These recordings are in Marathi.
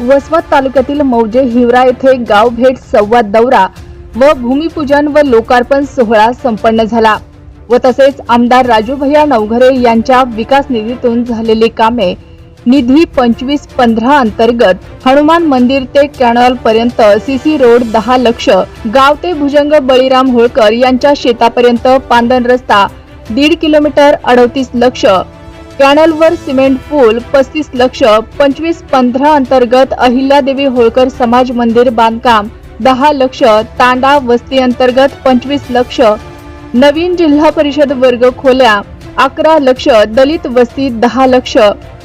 वसमत तालुक्यातील मौजे हिवरा येथे गाव भेट संवाद दौरा व भूमिपूजन व लोकार्पण सोहळा संपन्न झाला व तसेच आमदार राजू भैया नवघरे यांच्या विकास निधीतून झालेली कामे निधी पंचवीस पंधरा अंतर्गत हनुमान मंदिर ते कॅनॉल पर्यंत सीसी रोड दहा लक्ष गाव ते भुजंग बळीराम होळकर यांच्या शेतापर्यंत पांदन रस्ता दीड किलोमीटर अडतीस लक्ष कॅनलवर सिमेंट पूल पस्तीस लक्ष पंचवीस पंधरा अंतर्गत अहिल्यादेवी होळकर समाज मंदिर बांधकाम दहा लक्ष तांडा वस्ती अंतर्गत पंचवीस लक्ष. नवीन जिल्हा परिषद वर्ग खोल्या अकरा लक्ष दलित वस्ती दहा लक्ष.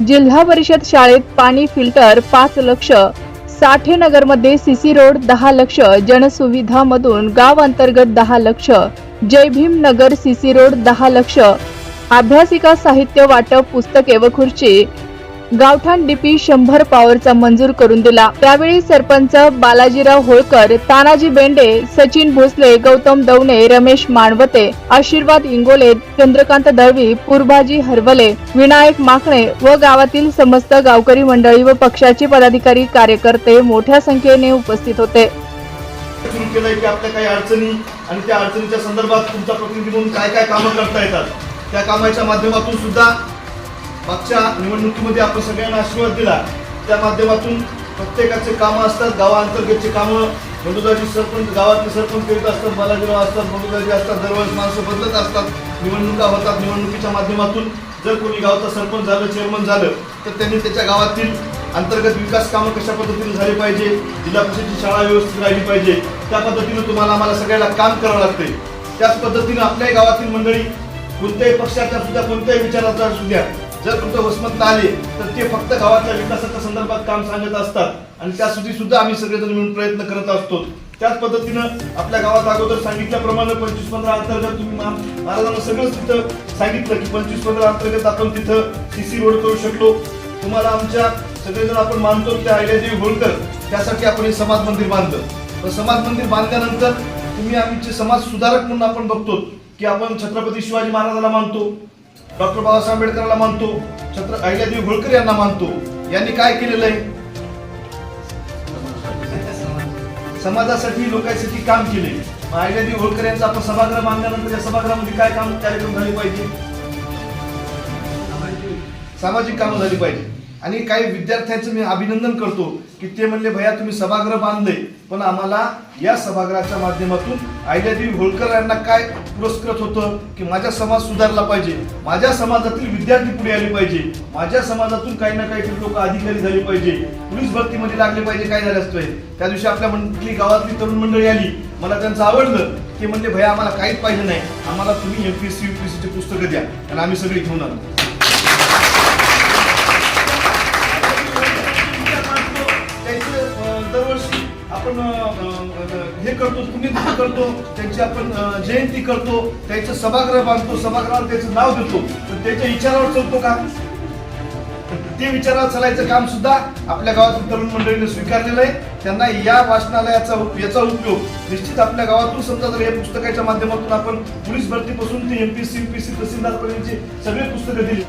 जिल्हा परिषद शाळेत पाणी फिल्टर पाच लक्ष. साठे नगरमध्ये सीसी रोड दहा लक्ष जनसुविधामधून गाव अंतर्गत दहा लक्ष. जयभीम नगर सीसी रोड दहा लक्ष. अभ्यासिका साहित्य वाटप पुस्तके व खुर्ची गावठाण डीपी शंभर पॉवरचा मंजूर करून दिला. त्यावेळी सरपंच बालाजीराव होळकर तानाजी बेंडे सचिन भोसले गौतम दवणे रमेश माणवते आशीर्वाद इंगोले चंद्रकांत दळवी पूर्भाजी हरवले विनायक माकणे व गावातील समस्त गावकरी मंडळी व पक्षाचे पदाधिकारी कार्यकर्ते मोठ्या संख्येने उपस्थित होते. सुरू केलंय की आपल्या काही अडचणी आणि त्या अडचणीच्या संदर्भात तुमचा प्रतिनिधी म्हणून काय काय कामं करता येतात? त्या कामाच्या माध्यमातून सुद्धा मागच्या निवडणुकीमध्ये आपण सगळ्यांना आशीर्वाद दिला. त्या माध्यमातून प्रत्येकाचे कामं असतात गावाअंतर्गतचे कामं. बंडूदाजी सरपंच गावातले सरपंच करीत असतात बालाजीराव असतात बंडूदाजी असतात दरवेळेस माणसं बदलत असतात. निवडणुका होतात निवडणुकीच्या माध्यमातून जर कोणी गावचा सरपंच झालं चेअरमन झालं तर त्यांनी त्याच्या गावातील अंतर्गत विकास कामं कशा पद्धतीने झाली पाहिजे जिल्हा परिषदेची शाळा व्यवस्थित राहिली पाहिजे त्या पद्धतीनं तुम्हाला आम्हाला सगळ्याला काम करावं लागते त्याच पद्धतीनं आपल्याही गावातील मंडळी कोणत्याही पक्षाच्या सुद्धा कोणत्याही विचाराचा असू द्या. जर तुमचं वसमत आले तर ते फक्त गावाच्या विकासाच्या संदर्भात काम सांगत असतात. आणि त्यासाठी सुद्धा आम्ही सगळेजण मिळून प्रयत्न करत असतो. त्याच पद्धतीनं आपल्या गावात अगोदर सांगितल्याप्रमाणे पंचवीस पंधरा अंतर्गत तुम्ही महाराजांना सगळंच तिथं सांगितलं की पंचवीस पंधरा अंतर्गत आपण तिथं सीसी रोड करू शकलो. तुम्हाला आमच्या सगळेजण आपण मानतो की अहिल्यादेवी होळकर त्यासाठी आपण हे समाज मंदिर बांधलं. तर समाज मंदिर बांधल्यानंतर तुम्ही आमचे समाज सुधारक म्हणून आपण बघतो. की आपण छत्रपती शिवाजी महाराजाला मानतो डॉक्टर बाबासाहेब आंबेडकरला मानतो छत्र अहिल्यादेवी होळकर यांना मानतो. यांनी काय केलेलं आहे? समाजासाठी लोकांसाठी काम केले मग अहिल्यादेवी होळकर यांचा आपण सभागृह मानल्यानंतर या सभागृहामध्ये काय काम कार्यक्रम झाले पाहिजे? सामाजिक कामं झाली पाहिजे. आणि काही विद्यार्थ्यांचं मी अभिनंदन करतो की ते म्हणले भैया तुम्ही सभागृह बांधले पण आम्हाला या सभागृहाच्या माध्यमातून अहिल्यादेवी होळकर यांना काय पुरस्कृत होतं की माझा समाज सुधारला पाहिजे? माझ्या समाजातील विद्यार्थी पुढे आले पाहिजे. माझ्या समाजातून काही ना काही लोक अधिकारी झाले पाहिजे. पोलीस भरतीमध्ये लागले पाहिजे काय झालं असतोय? त्या दिवशी आपल्या मंडळी गावातली तरुण मंडळी आली. मला त्यांचं आवडलं. ते म्हणले भैया आम्हाला काहीच पाहिजे नाही. आम्हाला तुम्ही एमपीएससी युपीएससीची पुस्तकं द्या. आणि आम्ही सगळी घेऊन आलो. आपण हे करतो पुण्यतिथी करतो त्यांची आपण जयंती करतो त्यांचं सभागृह बांधतो सभागृहाला त्याचं नाव देतो. तर त्याच्या विचारावर चलतो का? ते विचारावर चालायचं काम सुद्धा आपल्या गावातील तरुण मंडळीने स्वीकारलेलं आहे. त्यांना या वाचनालयाचा याचा उपयोग निश्चित आपल्या गावातून समजा जर या पुस्तकाच्या माध्यमातून आपण पोलीस भरतीपासून ते एमपीसी युपीसी तहसीलदार पर्यंतची सगळे पुस्तकं दिली.